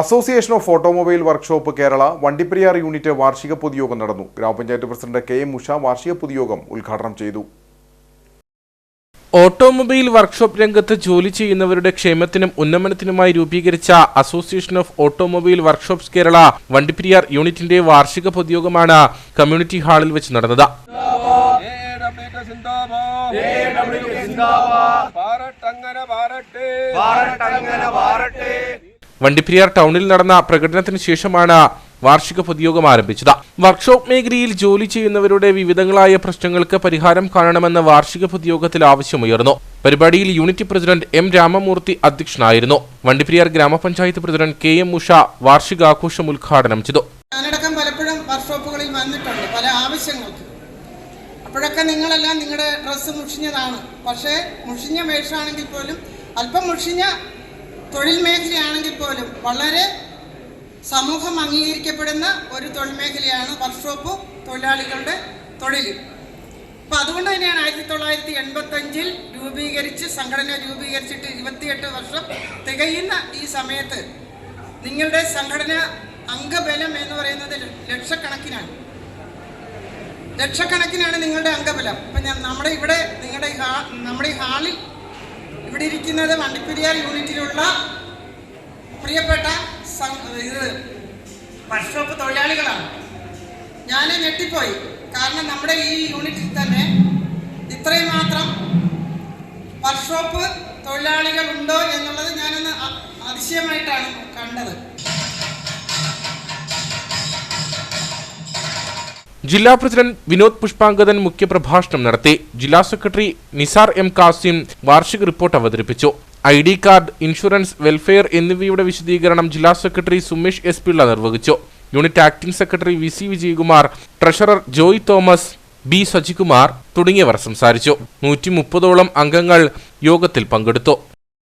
Association of automobile workshop Kerala Vandiperiyar unit വാർഷിക പൊതുയോഗം നടന്നു. ഗ്രാമപഞ്ചായത്ത് പ്രസിഡന്റ് കെ എം ഉഷ വാർഷിക പൊതുയോഗം ഉദ്ഘാടനം ചെയ്തു. ഓട്ടോമൊബൈൽ വർക്ക്ഷോപ്പ് രംഗത്ത് ജോലി ചെയ്യുന്നവരുടെ ക്ഷേമത്തിനും ഉന്നമനത്തിനുമായി രൂപീകരിച്ച association of automobile workshops Kerala Vandiperiyar യൂണിറ്റിന്റെ വാർഷിക പൊതുയോഗമാണ് കമ്മ്യൂണിറ്റി ഹാളിൽ വെച്ച് നടന്നത്. വണ്ടിപ്പെരിയാർ ടൗണിൽ നടന്ന പ്രകടനത്തിന് ശേഷമാണ് വാർഷിക പൊതുയോഗം ആരംഭിച്ചത്. വർക്ക്ഷോപ്പ് മേഖലയിൽ ജോലി ചെയ്യുന്നവരുടെ വിവിധങ്ങളായ പ്രശ്നങ്ങൾക്ക് പരിഹാരം കാണണമെന്ന വാർഷിക പൊതുയോഗത്തിൽ ആവശ്യമുയർന്നു. പരിപാടിയിൽ യൂണിറ്റ് പ്രസിഡന്റ് എം രാമമൂർത്തി അധ്യക്ഷനായിരുന്നു. വണ്ടിപ്പെരിയാർ ഗ്രാമപഞ്ചായത്ത് പ്രസിഡന്റ് കെ എം ഉഷ വാർഷികാഘോഷം ഉദ്ഘാടനം ചെയ്തു. പലപ്പോഴും വർക്ക്ഷോപ്പുകളിൽ വന്നിട്ടുണ്ട് പല ആവശ്യങ്ങൾക്ക്. അപ്പോഴൊക്കെ നിങ്ങളെല്ലാം നിങ്ങളുടെ ഡ്രസ്സ് മുഷിഞ്ഞതാണ്. പക്ഷേ മുഷിഞ്ഞ വേഷമാണെങ്കിൽ പോലും അല്പം മുഷിഞ്ഞ തൊഴിൽ മേഖലയാണെങ്കിൽ പോലും വളരെ സമൂഹം അംഗീകരിക്കപ്പെടുന്ന ഒരു തൊഴിൽ മേഖലയാണ് വർക്ക്ഷോപ്പ് തൊഴിലാളികളുടെ തൊഴിൽ. അപ്പം അതുകൊണ്ട് തന്നെയാണ് ആയിരത്തി തൊള്ളായിരത്തി എൺപത്തഞ്ചിൽ രൂപീകരിച്ച് സംഘടന രൂപീകരിച്ചിട്ട് ഇരുപത്തിയെട്ട് വർഷം തികയുന്ന ഈ സമയത്ത് നിങ്ങളുടെ സംഘടന അംഗബലം എന്ന് പറയുന്നത് ലക്ഷക്കണക്കിനാണ്. ലക്ഷക്കണക്കിനാണ് നിങ്ങളുടെ അംഗബലം. അപ്പം ഞാൻ നമ്മുടെ ഇവിടെ നിങ്ങളുടെ ഹാ നമ്മുടെ ഈ ഹാളിൽ ഇവിടെ ഇരിക്കുന്നത് വണ്ടിപ്പെരിയാർ യൂണിറ്റിലുള്ള പ്രിയപ്പെട്ട ഇത് വർക്ക്ഷോപ്പ് തൊഴിലാളികളാണ്. ഞാൻ ഞെട്ടിപ്പോയി. കാരണം നമ്മുടെ ഈ യൂണിറ്റിൽ തന്നെ ഇത്രയും മാത്രം വർക്ക്ഷോപ്പ് തൊഴിലാളികൾ ഉണ്ടോ എന്നുള്ളത് ഞാനൊന്ന് അതിശയമായിട്ടാണ് കണ്ടത്. ജില്ലാ പ്രസിഡന്റ് വിനോദ് പുഷ്പാങ്കദൻ മുഖ്യപ്രഭാഷണം നടത്തി. ജില്ലാ സെക്രട്ടറി നിസാർ എം കാസിം വാർഷിക റിപ്പോർട്ട് അവതരിപ്പിച്ചു. I D card insurance welfare എന്നിവയുടെ വിശദീകരണം ജില്ലാ സെക്രട്ടറി സുമേഷ് എസ് പിള്ള നിർവഹിച്ചു. Unit acting secretary V C Vijayakumar treasurer Joy Thomas B Sajikumar തുടങ്ങിയവർ സംസാരിച്ചു. നൂറ്റി മുപ്പതോളം അംഗങ്ങൾ യോഗത്തിൽ പങ്കെടുത്തു.